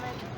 आणायचं काय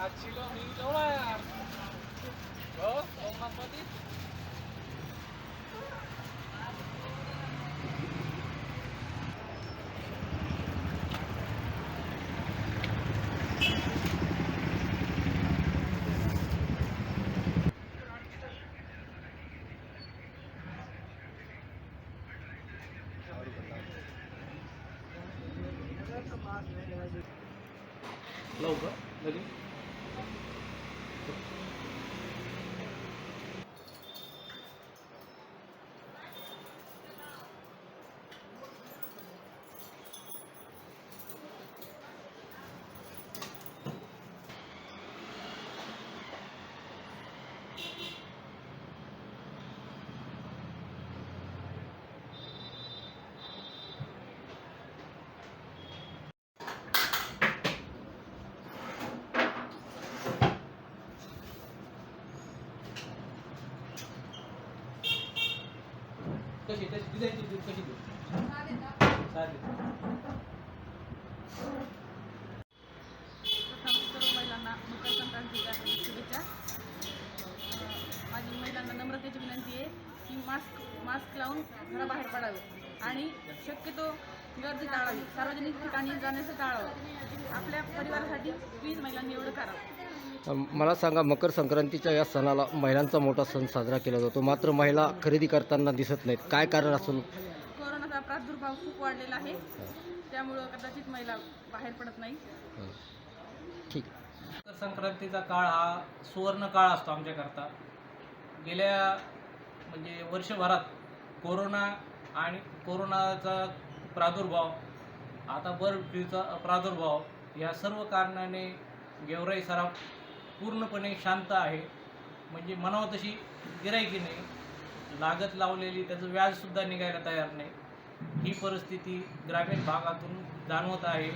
আর ছিল लवकर लगेच कशी कशी डिझाईन कशी? देऊ चालेल सर्व महिलांना मकर संक्रांतीच्या शुभेच्छा माझी महिलांना नम्रतेची विनंती आहे? की मास्क मास्क लावून घराबाहेर पडावे आणि शक्यतो गर्दी टाळावी सार्वजनिक ठिकाणी जाण्याचं टाळावं. आपल्या परिवारासाठी प्लीज महिलांनी एवढं करावं. मला सांगा मकर संक्रांतीच्या या सणाला महिलांचा मोठा सण साजरा केला जातो. मात्र महिला खरेदी करताना दिसत नाहीत. काय कारण असेल कोरोनाचा प्रादुर्भाव खूप वाढलेला आहे. त्यामुळं कदाचित महिला बाहेर पडत नाही. ठीक. मकर संक्रांतीचा काळ हा सुवर्ण काळ असतो आमच्याकरता. गेल्या म्हणजे वर्षभरात कोरोना आणि कोरोनाचा प्रादुर्भाव आता बर्ड फ्लूचा प्रादुर्भाव या सर्व कारणाने गेवराई सराफ पूर्णपणे शांत आहे. म्हणजे म्हणावं तशी गिरायकी नाही. लागत लावलेली त्याचं व्याजसुद्धा निघायला तयार नाही. ही परिस्थिती ग्रामीण भागातून जाणवत आहे.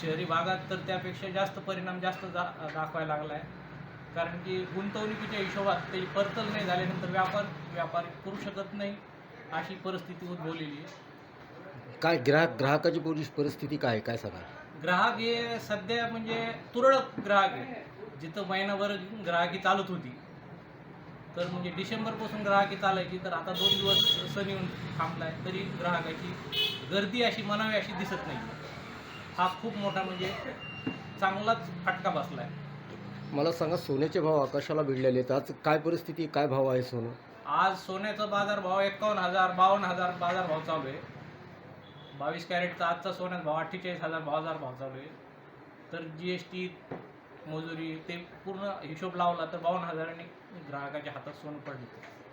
शहरी भागात तर त्यापेक्षा जास्त परिणाम जास्त जा दाखवायला लागला आहे कारण की गुंतवणुकीच्या हिशोबात त्याची परतल नाही झाल्यानंतर व्यापार व्यापार करू शकत नाही अशी परिस्थिती उद्भवलेली आहे. काय ग्राहक ग्राहकाची परिस्थिती काय? काय सांगा ग्राहक हे सध्या म्हणजे तुरळक ग्राहक आहे. जिथं महिनाभर ग्राहकी चालत होती. तर म्हणजे डिसेंबरपासून ग्राहकी चालायची तर आता दोन दिवस सण येऊन थांबलाय तरी ग्राहकाची गर्दी अशी म्हणावी अशी दिसत नाही हा खूप मोठा म्हणजे चांगलाच फटका बसलाय. मला सांगा सोन्याचे भाव आकाशाला भिडलेले आहेत. आज काय परिस्थिती काय भाव आहे सोनं? आज सोन्याचा बाजार भाव एकावन्न हजार बावन्न हजार बाजार भाव चालू आहे. बावीस कॅरेटचा आजचा सोन्याचा भाव अठ्ठेचाळीस हजार बाजार भाव चालू आहे. तर जी एस टी मजुरी ते पूर्ण हिशोब लावला तर बावन्न हजारांनी ग्राहकाच्या हातात सोनं पडले.